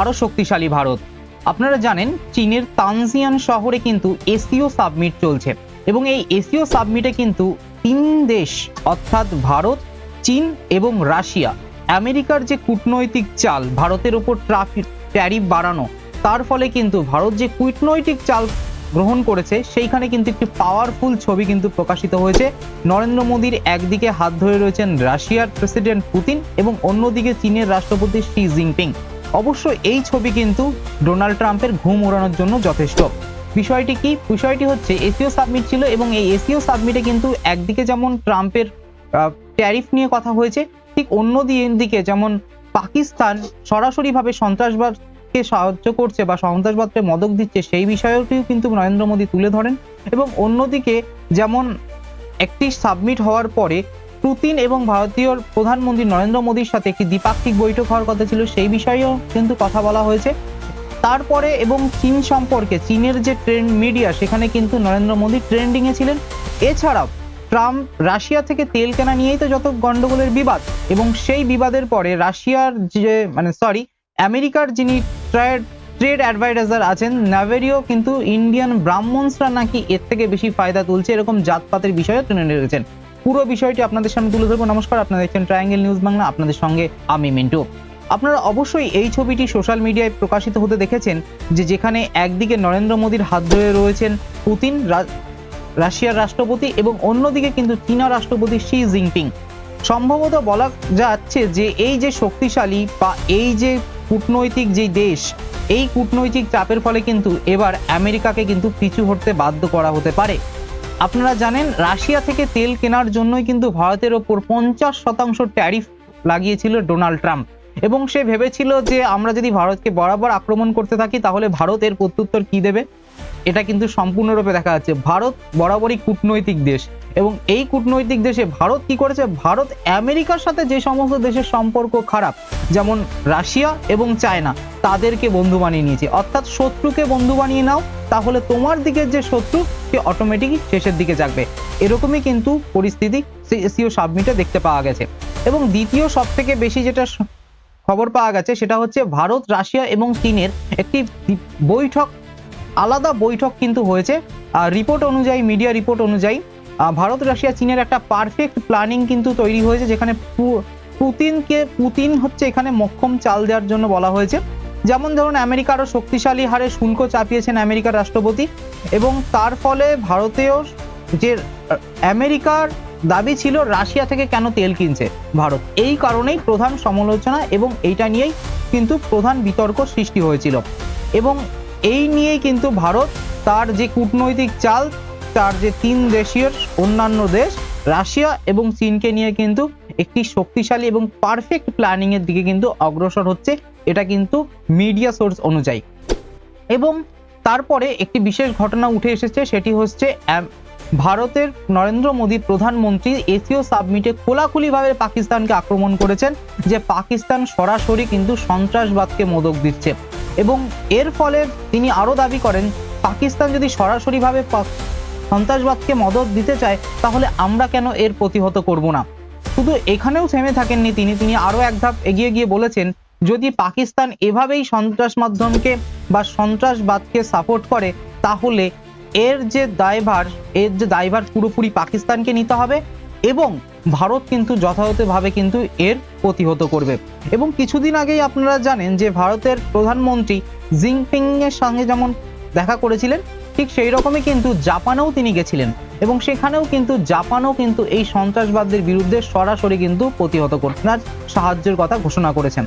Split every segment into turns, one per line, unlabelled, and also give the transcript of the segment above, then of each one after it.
আরও শক্তিশালী ভারত। আপনারা জানেন, চীনের তানজিয়ান শহরে কিন্তু এসিও সাবমিট চলছে এবং এই এসিও সাবমিটে কিন্তু তিন দেশ, অর্থাৎ ভারত, চীন এবং রাশিয়া, আমেরিকার যে কূটনৈতিক চাল ভারতের ওপর ট্রাফিক ট্যারিফ বাড়ানো, তার ফলে কিন্তু ভারত যে কূটনৈতিক চাল গ্রহণ করেছে, সেইখানে কিন্তু একটি পাওয়ারফুল ছবি কিন্তু প্রকাশিত হয়েছে। নরেন্দ্র মোদীর একদিকে হাত ধরে রয়েছেন রাশিয়ার প্রেসিডেন্ট পুতিন এবং অন্যদিকে চীনের রাষ্ট্রপতি শি জিনপিং। অবশ্য এই ছবি কিন্তু ডোনাল্ড ট্রাম্পের ঘুম ওড়ানোর জন্য যথেষ্ট। বিষয়টি কি? বিষয়টি হচ্ছে, এসিও সাবমিট ছিল এবং এই এসিও সাবমিটে কিন্তু একদিকে যেমন ট্রাম্পের ট্যারিফ নিয়ে কথা হয়েছে, ঠিক অন্য দিকে যেমন পাকিস্তান সরাসরিভাবে সন্ত্রাসবাদকে সাহায্য করছে বা সন্ত্রাসবাদকে মদক দিচ্ছে, সেই বিষয়টিও কিন্তু নরেন্দ্র মোদী তুলে ধরেন। এবং অন্যদিকে যেমন একটি সাবমিট হওয়ার পরে পুতিন এবং ভারতীয় প্রধানমন্ত্রী নরেন্দ্র মোদীর সাথে একটি দ্বিপাক্ষিক বৈঠক হওয়ার কথা ছিল, সেই বিষয়েও কিন্তু কথা বলা হয়েছে। তারপরে এবং চীন সম্পর্কে, চীনের যে ট্রেন্ড মিডিয়া সেখানে কিন্তু নরেন্দ্র মোদী ট্রেন্ডিংয়ে ছিলেন। এছাড়াও, ট্রাম্প রাশিয়া থেকে তেল কেনা নিয়েই তো যত গন্ডগোলের বিবাদ, এবং সেই বিবাদের পরে রাশিয়ার যে মানে সরি আমেরিকার যিনি ট্রেড ট্রেড অ্যাডভাইজার আছেন নাভেরিও কিন্তু ইন্ডিয়ান ব্রাহ্মণসরা নাকি এর থেকে বেশি ফায়দা তুলছে, এরকম জাতপাতের বিষয়ে টেনে রেখেছেন পুরো বিষয়টি আপনাদের সামনে তুলে ধরবো। নমস্কার, আপনারা দেখছেন ট্রায়াঙ্গেল নিউজ বাংলা আপনাদের সঙ্গে আমি মিন্টু। আপনারা অবশ্যই এই ছবিটি সোশ্যাল মিডিয়ায় প্রকাশিত হতে দেখেছেন যে যেখানে একদিকে নরেন্দ্র মোদীর হাত ধরে রয়েছেন পুতিন রাশিয়ার রাষ্ট্রপতি এবং অন্যদিকে কিন্তু চীনা রাষ্ট্রপতি শি জিনপিং সম্ভবত বলা যাচ্ছে যে এই যে শক্তিশালী বা এই যে কূটনৈতিক যে দেশ, এই কূটনৈতিক চাপের ফলে কিন্তু এবার আমেরিকাকে কিন্তু পিছু হটতে বাধ্য করা হতে পারে। আপনারা জানেন, রাশিয়া থেকে তেল কেনার জন্যই কিন্তু ভারতের ওপর পঞ্চাশ শতাংশ ট্যারিফ লাগিয়েছিল ডোনাল্ড ট্রাম্প। এবং সে ভেবেছিল যে আমরা যদি ভারতকে বরাবর আক্রমণ করতে থাকি, তাহলে ভারত এর প্রত্যুত্তর কি দেবে? এটা কিন্তু সম্পূর্ণরূপে দেখা যাচ্ছে। ভারত বরাবরই কূটনৈতিক দেশ এবং এই কূটনৈতিক দেশে ভারত কি করেছে? ভারত আমেরিকার সাথে যে সমস্ত দেশের সম্পর্ক খারাপ, যেমন রাশিয়া এবং চায়না, তাদেরকে বন্ধু বানিয়ে নিয়েছে। অর্থাৎ শত্রুকে বন্ধু বানিয়ে নাও, তাহলে তোমার দিকের যে শত্রু, সে অটোমেটিকই শেষের দিকে যাবে এরকমই কিন্তু পরিস্থিতি এসিও সাবমিটে দেখতে পাওয়া গেছে। এবং দ্বিতীয় সব থেকে বেশি যেটা খবর পাওয়া গেছে, সেটা হচ্ছে ভারত, রাশিয়া এবং চীনের একটি বৈঠক আলাদা বৈঠক কিন্তু হয়েছে। রিপোর্ট অনুযায়ী মিডিয়া রিপোর্ট অনুযায়ী ভারত, রাশিয়া, চীনের একটা পারফেক্ট প্ল্যানিং কিন্তু তৈরি হয়েছে, যেখানে পুতিনকে, পুতিন হচ্ছে এখানে মক্ষম চাল দেওয়ার জন্য বলা হয়েছে। যেমন ধরুন আমেরিকারও শক্তিশালী হারে শুল্ক চাপিয়েছেন আমেরিকার রাষ্ট্রপতি এবং তার ফলে ভারতীয় যে আমেরিকার দাবি ছিল রাশিয়া থেকে কেন তেল কিনছে ভারত। এই কারণেই প্রধান সমালোচনা এবং এইটা নিয়েই কিন্তু প্রধান বিতর্ক সৃষ্টি হয়েছিল। এবং এই নিয়েই কিন্তু ভারত তার যে কূটনৈতিক চাল, তার যে তিন দেশীয় অন্যান্য দেশ, রাশিয়া এবং চীনকে নিয়ে কিন্তু একটি শক্তিশালী এবং পারফেক্ট প্ল্যানিং এর দিকে কিন্তু অগ্রসর হচ্ছে, এটা কিন্তু মিডিয়া সোর্স অনুযায়ী। এবং তারপরে একটি বিশেষ ঘটনা উঠে এসেছে, সেটি হচ্ছে ভারতের নরেন্দ্র মোদী প্রধানমন্ত্রী এসিও সাবমিটে খোলাখুলিভাবে পাকিস্তানকে আক্রমণ করেছেন, যে পাকিস্তান সরাসরি কিন্তু সন্ত্রাসবাদকে মোদক দিচ্ছে। এবং এর ফলে তিনি আরও দাবি করেন, পাকিস্তান যদি সরাসরিভাবে সন্ত্রাসবাদকে মদত দিতে চায়, তাহলে আমরা কেন এর প্রতিহত করব না? শুধু এখানেও থেমে থাকেননি তিনি তিনি আরও এক ধাপ এগিয়ে গিয়ে বলেছেন, যদি পাকিস্তান এভাবেই সন্ত্রাস মাধ্যমকে বা সন্ত্রাসবাদকে সাপোর্ট করে, তাহলে এর যে দায়ভার, এর যে দায়ভার পুরোপুরি পাকিস্তানকে নিতে হবে এবং ভারত কিন্তু যথাযথভাবে কিন্তু এর প্রতিহত করবে। এবং কিছুদিন আগেই আপনারা জানেন যে ভারতের প্রধানমন্ত্রী জিনপিং এর সঙ্গে যেমন দেখা করেছিলেন, ঠিক সেই রকমই কিন্তু জাপানেও তিনি গেছিলেন এবং সেখানেও কিন্তু জাপানও কিন্তু এই সন্ত্রাসবাদদের বিরুদ্ধে সরাসরি কিন্তু প্রতিহত করতে সাহায্যের কথা ঘোষণা করেছেন।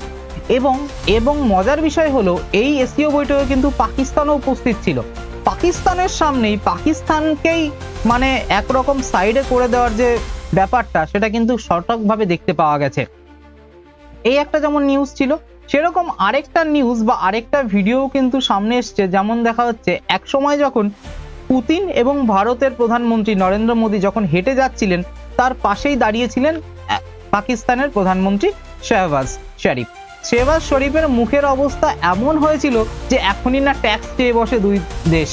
এবং এবং মজার বিষয় হলো, এই এসিও বৈঠকে কিন্তু পাকিস্তানও উপস্থিত ছিল। পাকিস্তানের সামনেই পাকিস্তানকেই মানে একরকম সাইডে করে দেওয়ার যে ব্যাপারটা, সেটা কিন্তু সঠিকভাবে দেখতে পাওয়া গেছে। এই একটা যেমন নিউজ ছিল, সেরকম আরেকটা নিউজ বা আরেকটা ভিডিও কিন্তু সামনে এসছে, যেমন দেখা হচ্ছে এক সময় যখন পুতিন এবং ভারতের প্রধানমন্ত্রী নরেন্দ্র মোদী যখন হেঁটে যাচ্ছিলেন, তার পাশেই দাঁড়িয়েছিলেন পাকিস্তানের প্রধানমন্ত্রী শেহবাজ শরীফ। শেহবাজ শরীফের মুখের অবস্থা এমন হয়েছিল যে এখনই না ট্যাক্স চেয়ে বসে দুই দেশ।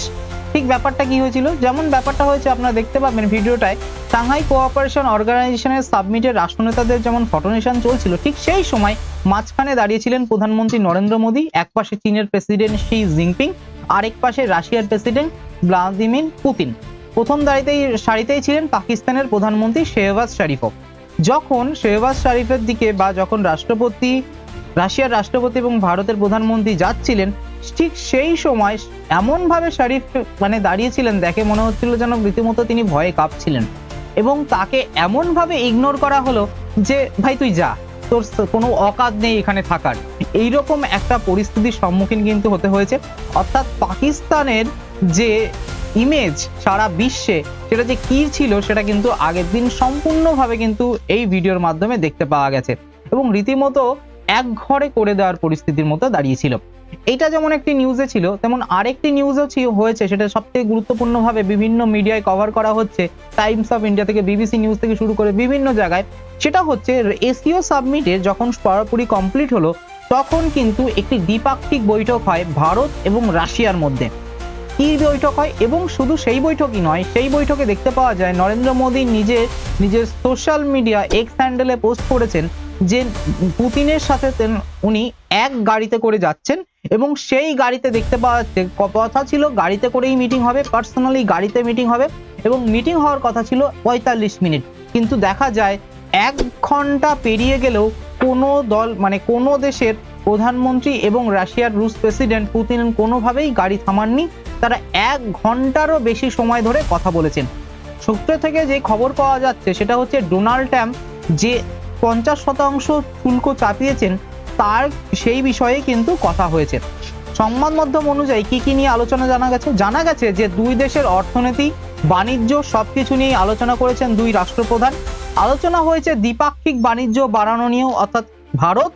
ঠিক ব্যাপারটা কি হয়েছিল? যেমন ব্যাপারটা হয়েছে, আপনারা দেখতে পাবেন ভিডিওটায়, সাংহাই কোঅপারেশন অর্গানাইজেশনের সাবমিটের রাষ্ট্রনেতাদের যেমন ফটোনেশন চলছিল, ঠিক সেই সময় মাঝখানে দাঁড়িয়েছিলেন প্রধানমন্ত্রী নরেন্দ্র মোদী, এক পাশে চীনের প্রেসিডেন্ট শি জিনপিং, আরেক পাশে রাশিয়ার প্রেসিডেন্ট ভ্লাদিমির পুতিন। প্রথম দাঁড়িতেই, সারিতেই ছিলেন পাকিস্তানের প্রধানমন্ত্রী শেহবাজ শরীফও। যখন শেহবাজ শরীফের দিকে বা যখন রাষ্ট্রপতি রাশিয়ার রাষ্ট্রপতি এবং ভারতের প্রধানমন্ত্রী যাচ্ছিলেন, ঠিক সেই সময় এমনভাবে শরীফ মানে দাঁড়িয়েছিলেন, দেখে মনে হচ্ছিল যেন রীতিমতো তিনি ভয়ে কাঁপছিলেন। এবং তাকে এমনভাবে ইগনোর করা হলো যে, ভাই, তুই যা, তোর কোনো অকাজ নেই এখানে থাকার। এইরকম একটা পরিস্থিতির সম্মুখীন কিন্তু হতে হয়েছে। অর্থাৎ পাকিস্তানের যে ইমেজ সারা বিশ্বে, সেটা যে কী ছিল, সেটা কিন্তু আগের দিন সম্পূর্ণভাবে কিন্তু এই ভিডিওর মাধ্যমে দেখতে পাওয়া গেছে। এবং রীতিমতো এক ঘরে করে দেওয়ার পরিস্থিতির মতো দাঁড়িয়েছিল। এটা যেমন একটি নিউজে ছিল, তেমন আরেকটি নিউজও হয়েছে, সেটা সবথেকে গুরুত্বপূর্ণভাবে বিভিন্ন মিডিয়ায় কভার করা হচ্ছে টাইমস অফ ইন্ডিয়া থেকে বিবিসি নিউজ থেকে শুরু করে বিভিন্ন জায়গায়। সেটা হচ্ছে এসিও সাবমিটে যখন পুরোপুরি কমপ্লিট হলো, তখন কিন্তু একটি দ্বিপাক্ষিক বৈঠক হয় ভারত এবং রাশিয়ার মধ্যে। কি বৈঠক হয়? এবং শুধু সেই বৈঠকই নয়, সেই বৈঠকে দেখতে পাওয়া যায়, নরেন্দ্র মোদী নিজে, নিজের সোশ্যাল মিডিয়া এক্স হ্যান্ডেলে পোস্ট করেছেন যে পুতিনের সাথে উনি এক গাড়িতে করে যাচ্ছেন এবং সেই গাড়িতে দেখতে পাওয়া যাচ্ছে কথা ছিল গাড়িতে করেই মিটিং হবে পার্সোনালি গাড়িতে মিটিং হবে এবং মিটিং হওয়ার কথা ছিল পঁয়তাল্লিশ মিনিট। কিন্তু দেখা যায় এক ঘণ্টা পেরিয়ে গেলেও কোনো দল মানে কোনো দেশের প্রধানমন্ত্রী এবং রাশিয়ার রুশ প্রেসিডেন্ট পুতিন কোনোভাবেই গাড়ি থামাননি, তারা এক ঘন্টারও বেশি সময় ধরে কথা বলেছেন। সূত্র থেকে যে খবর পাওয়া যাচ্ছে সেটা হচ্ছে ডোনাল্ড ট্রাম্প যে পঞ্চাশ শতাংশ শুল্ক চাপিয়েছেন, তার সেই বিষয়ে কিন্তু কথা হয়েছে। সংবাদ মাধ্যম অনুযায়ী কি কি নিয়ে আলোচনা জানা গেছে? জানা গেছে যে দুই দেশের অর্থনীতি, বাণিজ্য, সবকিছু নিয়ে আলোচনা করেছেন দুই রাষ্ট্রপ্রধান। আলোচনা হয়েছে দ্বিপাক্ষিক বাণিজ্য বাড়ানো নিয়েও, অর্থাৎ ভারত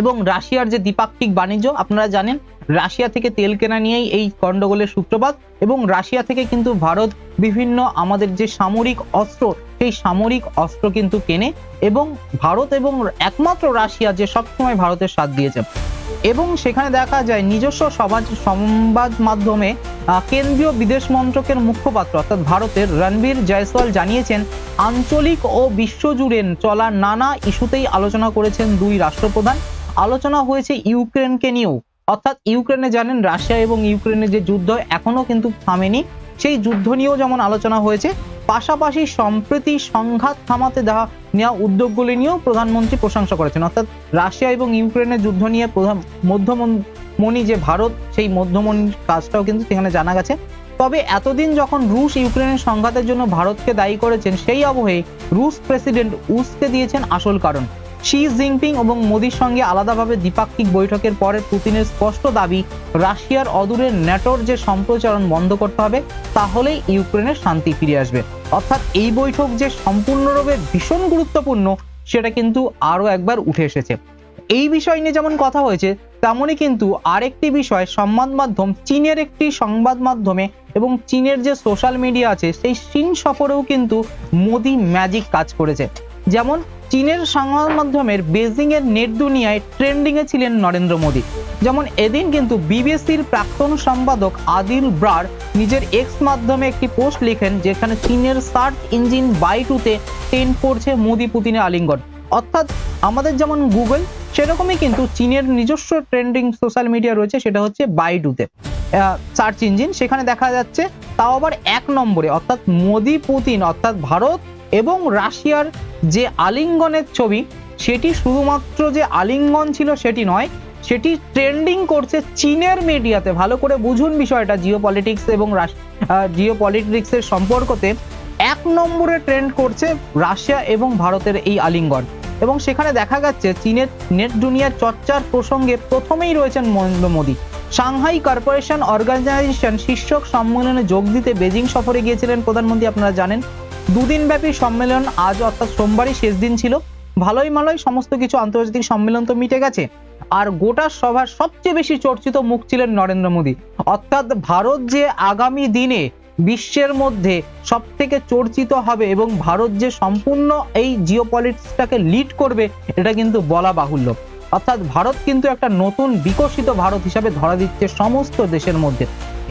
এবং রাশিয়ার যে দ্বিপাক্ষিক বাণিজ্য, আপনারা জানেন রাশিয়া থেকে তেল কেনা নিয়েই এই গন্ডগোলের সূত্রপাত এবং রাশিয়া থেকে কিন্তু ভারত বিভিন্ন আমাদের যে সামরিক অস্ত্র, সেই সামরিক অস্ত্র কিন্তু কেনে এবং ভারত এবং একমাত্র রাশিয়া যে সবসময় ভারতের সাথ দিয়েছে। এবং সেখানে দেখা যায় নিজস্ব সমাজ সংবাদ মাধ্যমে কেন্দ্রীয় বিদেশ মন্ত্রকের মুখপাত্র অর্থাৎ ভারতের রণবীর জয়সওয়াল জানিয়েছেন, আঞ্চলিক ও বিশ্বজুড়ে চলা নানা ইস্যুতেই আলোচনা করেছেন দুই রাষ্ট্রপ্রধান। আলোচনা হয়েছে ইউক্রেনকে নিয়েও। অর্থাৎ ইউক্রেনে জানেন রাশিয়া এবং ইউক্রেনের যে যুদ্ধ এখনও কিন্তু থামেনি, সেই যুদ্ধ নিয়েও যেমন আলোচনা হয়েছে, পাশাপাশি সম্প্রতি সংঘাত থামাতে দেওয়া নেওয়া উদ্যোগগুলি নিয়েও প্রধানমন্ত্রী প্রশংসা করেছেন। অর্থাৎ রাশিয়া এবং ইউক্রেনের যুদ্ধ নিয়ে প্রধান মধ্যমণি যে ভারত, সেই মধ্যমণির কাজটাও কিন্তু সেখানে জানা গেছে। তবে এতদিন যখন রুশ ইউক্রেনের সংঘাতের জন্য ভারতকে দায়ী করেছেন, সেই আবহে রুশ প্রেসিডেন্ট উসকে দিয়েছেন আসল কারণ। শি জিনপিং এবং মোদির সঙ্গে আলাদাভাবে দ্বিপাক্ষিক বৈঠকের পরে পুতিনের স্পষ্ট দাবি, রাশিয়ার অদূরের ন্যাটোর যে সম্প্রচারণ বন্ধ করতে হবে, তাহলেই ইউক্রেনের শান্তি ফিরে আসবে। অর্থাৎ এই বৈঠক যে সম্পূর্ণরূপে ভীষণ গুরুত্বপূর্ণ, সেটা কিন্তু আরও একবার উঠে এসেছে। এই বিষয় নিয়ে যেমন কথা হয়েছে, তেমনই কিন্তু আরেকটি বিষয় সংবাদ মাধ্যম, চীনের একটি সংবাদ মাধ্যমে এবং চীনের যে সোশ্যাল মিডিয়া আছে, সেই চীন সফরেও কিন্তু মোদি ম্যাজিক কাজ করেছে। যেমন চীনের সংবাদ মাধ্যমের বেজিং এর নেট দুনিয়ায় ট্রেন্ডিং এ ছিলেন নরেন্দ্র মোদী। যেমন এদিন কিন্তু বিবিসির প্রাক্তন সম্পাদক আদিল ব্রার নিজের এক্স মাধ্যমে একটি পোস্ট লেখেন যেখানে চীনের সার্চ ইঞ্জিন বাই বাইটুতে টেন্ট করছে মোদি পুতিনের আলিঙ্গন। অর্থাৎ আমাদের যেমন গুগল, সেরকমই কিন্তু চীনের নিজস্ব ট্রেন্ডিং সোশ্যাল মিডিয়া রয়েছে, সেটা হচ্ছে বাইডুতে সার্চ ইঞ্জিন, সেখানে দেখা যাচ্ছে তাও আবার এক নম্বরে, অর্থাৎ মোদি পুতিন, অর্থাৎ ভারত এবং রাশিয়ার যে আলিঙ্গনের ছবি, সেটি শুধুমাত্র যে আলিঙ্গন ছিল সেটি নয়, সেটি ট্রেন্ডিং করছে চীনের মিডিয়াতে। ভালো করে বুঝুন বিষয়টা জিও পলিটিক্স এবং জিও পলিটিক্সের সম্পর্কতে। এক নম্বরে ট্রেন্ড করছে রাশিয়া এবং ভারতের এই আলিঙ্গন। এবং সেখানে দেখা যাচ্ছে চীনের, নেট দুনিয়ার চর্চার প্রসঙ্গে প্রথমেই রয়েছেন Narendra Modi. Shanghai corporation organization শীর্ষক সম্মেলনে যোগ দিতে বেজিং সফরে গিয়েছিলেন প্রধানমন্ত্রী, আপনারা জানেন। দুদিন ব্যাপী সম্মেলন আজ অর্থাৎ সোমবারই শেষ দিন ছিল। ভালোই মালোই সমস্ত কিছু আন্তর্জাতিক সম্মেলন তো মিটে গেছে। আর গোটা সভার সবচেয়ে বেশি চর্চিত মুখ ছিলেন নরেন্দ্র মোদী। অর্থাৎ ভারত যে আগামী দিনে বিশ্বের মধ্যে সব থেকে চর্চিত হবে এবং ভারত যে সম্পূর্ণ এই জিও পলিটিক্সটাকে লিড করবে, এটা কিন্তু বলা বাহুল্য। অর্থাৎ ভারত কিন্তু একটা নতুন বিকশিত ভারত হিসাবে ধরা দিচ্ছে সমস্ত দেশের মধ্যে।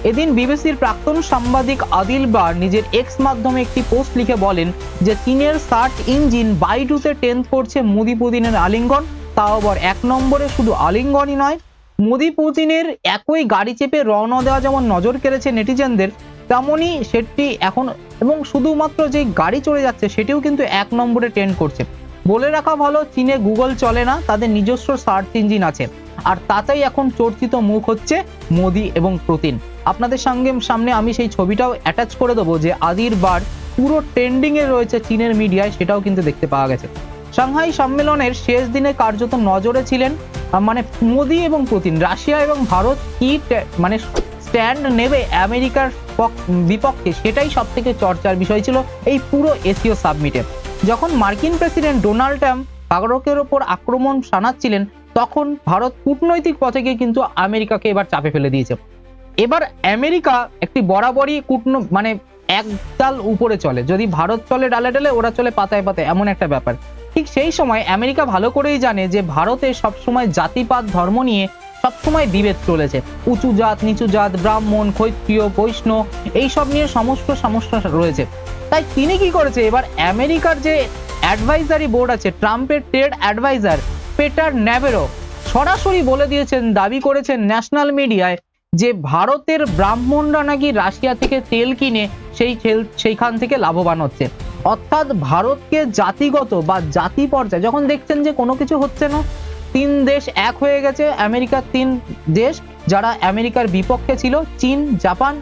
এদিন বিবিসির প্রাক্তন সাংবাদিক আদিল বার নিজের এক্স মাধ্যমে একটি পোস্ট লিখে বলেন যে, চীনের সার্চ ইঞ্জিন বাইডুতে টেন্থ করছে মোদি পুতিনের আলিঙ্গন। তাও আবার এক নম্বরে শুধু আলিঙ্গনই নয়, মোদি পুতিনের একই গাড়ি চেপে রওনা দেওয়া যেমন নজর কেড়েছে নেটিজেনদের তেমনই সেটি এখন এবং শুধুমাত্র যে গাড়ি চলে যাচ্ছে, সেটিও কিন্তু এক নম্বরে ট্রেন্ড করছে। বলে রাখা ভালো, চীনে গুগল চলে না, তাদের নিজস্ব সার্চ ইঞ্জিন আছে। আর তাতেই এখন চর্চিত মুখ হচ্ছে মোদি এবং প্রতিন আপনাদের সঙ্গে সামনে আমি সেই ছবিটাও অ্যাটাচ করে দেবো যে আদির বার পুরো ট্রেন্ডিং এ রয়েছে চীনের মিডিয়ায় সেটাও কিন্তু দেখতে পাওয়া গেছে। সাংহাই সম্মেলনের শেষ দিনে কার্যত নজরে ছিলেন মানে মোদি এবং পুতিন। রাশিয়া এবং ভারত কি মানে স্ট্যান্ড নেবে আমেরিকার পক- বিপক্ষে, সেটাই সব থেকে চর্চার বিষয় ছিল এই পুরো এশীয় সাবমিটে। যখন মার্কিন প্রেসিডেন্ট ডোনাল্ড ট্রাম্প ভারতের ওপর আক্রমণ শানাচ্ছিলেন, তখন ভারত কূটনৈতিক পথে গিয়ে কিন্তু আমেরিকাকে এবার চাপে ফেলে দিয়েছে। এবার আমেরিকা একটি বরাবরই কূটন মানে একদাল উপরে চলে। যদি ভারত চলে ডালে ডালে, ওরা চলে পাতায় পাতায়, এমন একটা ব্যাপার। ঠিক সেই সময় আমেরিকা ভালো করেই জানে যে ভারতে সবসময় জাতিপাত, ধর্ম নিয়ে সবসময় বিভেদ চলেছে। উঁচু জাত, নিচু জাত, ব্রাহ্মণ, ক্ষত্রিয়, বৈষ্ণব, এইসব নিয়ে সমস্ত সমস্যা রয়েছে। তাই তিনি কি করেছে? এবার আমেরিকার যে অ্যাডভাইজারি বোর্ড আছে, ট্রাম্পের ট্রেড অ্যাডভাইজার পেটার ন্যাভেরো সরাসরি বলে দিয়েছেন, দাবি করেছেন ন্যাশনাল মিডিয়ায় যে ভারতের ব্রাহ্মণরা নাকি রাশিয়া থেকে তেল কিনে সেই তেল- সেইখান থেকে লাভবান হচ্ছে। অর্থাৎ ভারতকে জাতিগত বা জাতি পর্যায়ে, যখন দেখছেন যে কোনো কিছু হচ্ছে না, তিন দেশ এক হয়ে গেছে, আমেরিকার তিন দেশ যারা আমেরিকার বিপক্ষে ছিল, চীন, জাপান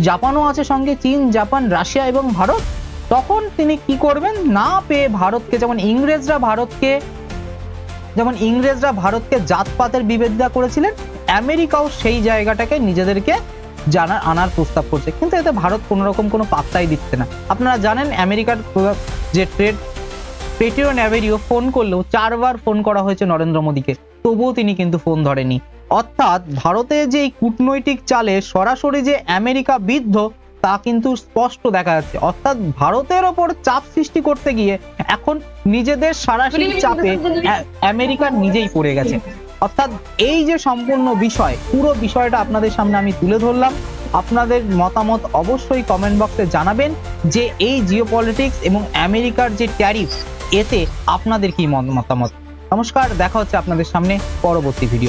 জাপানও আছে সঙ্গে, চীন, জাপান, রাশিয়া এবং ভারত। তখন তিনি কি করবেন? না পেয়ে ভারতকে, যেমন ইংরেজরা ভারতকে, যেমন ইংরেজরা ভারতকে জাতপাতের বিবেচনা করেছিলেন, আমেরিকাও সেই জায়গাটাকে নিজেদেরকে জানার, আনার প্রস্তাব করছে। কিন্তু এতে ভারত কোনো রকম কোনো পাত্তাই দিচ্ছে না। আপনারা জানেন, আমেরিকার যে ট্রেড পেটিও ন্যাভেরিও ফোন করলেও চারবার ফোন করা হয়েছে নরেন্দ্র মোদীকে। তবুও তিনি কিন্তু ফোন ধরেনি। অর্থাৎ ভারতে যে কূটনৈতিক চালে সরাসরি যে আমেরিকা বিদ্ধ তা কিন্তু স্পষ্ট দেখা যাচ্ছে। অর্থাৎ ভারতের ওপর চাপ সৃষ্টি করতে গিয়ে এখন নিজেদের সরাসরি চাপে আমেরিকা নিজেই পড়ে গেছে। অর্থাৎ এই যে সম্পূর্ণ বিষয় পুরো বিষয়টা আপনাদের সামনে আমি তুলে ধরলাম। আপনাদের মতামত অবশ্যই কমেন্ট বক্সে জানাবেন যে এই জিও এবং আমেরিকার যে ট্যারিফ এতে আপনাদের কি মত- মতামত? নমস্কার দেখা হচ্ছে আপনাদের সামনে পরবর্তী ভিডিও